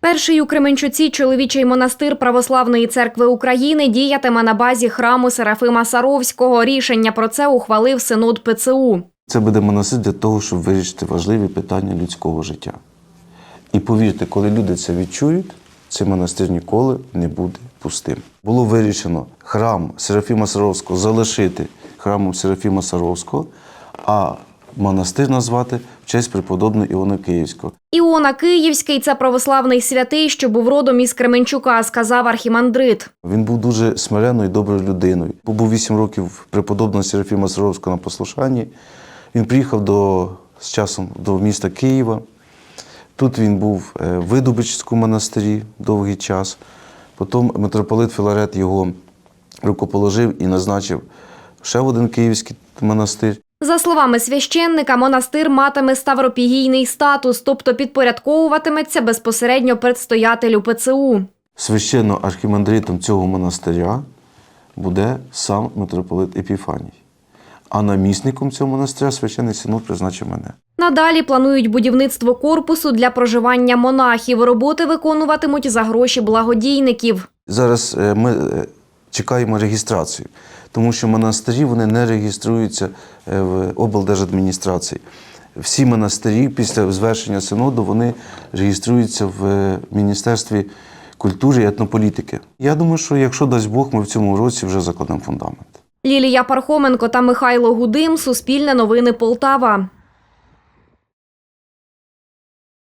Перший у Кременчуці чоловічий монастир Православної церкви України діятиме на базі храму Серафима Саровського. Рішення про це ухвалив синод ПЦУ. Це буде монастир для того, щоб вирішити важливі питання людського життя. І повірте, коли люди це відчують, цей монастир ніколи не буде пустим. Було вирішено храм Серафіма Саровського залишити храмом Серафіма Саровського, а монастир назвати в честь преподобного Іона Київського. Іона Київський це православний святий, що був родом із Кременчука, сказав архімандрит. Він був дуже смиренною і доброю людиною. Був 8 років преподобного Серафіма Саровського на послушанні. Він приїхав до, з часом до міста Києва. Тут він був е, в Видубичському монастирі довгий час. Потім митрополит Філарет його рукоположив і назначив ще один київський монастир. За словами священника, монастир матиме ставропігійний статус, тобто підпорядковуватиметься безпосередньо предстоятелю ПЦУ. Священно архімандритом цього монастиря буде сам митрополит Епіфаній. А намісником цього монастиря священний синод призначив мене. Надалі планують будівництво корпусу для проживання монахів. Роботи виконуватимуть за гроші благодійників. Зараз е, ми е, чекаємо реєстрацію, тому що монастирі вони не реєструються е, в облдержадміністрації. Всі монастирі після звершення синоду вони реєструються в е, Міністерстві культури і етнополітики. Я думаю, що якщо дасть Бог, ми в цьому році вже закладемо фундамент. Лілія Пархоменко та Михайло Гудим. Суспільне новини Полтава.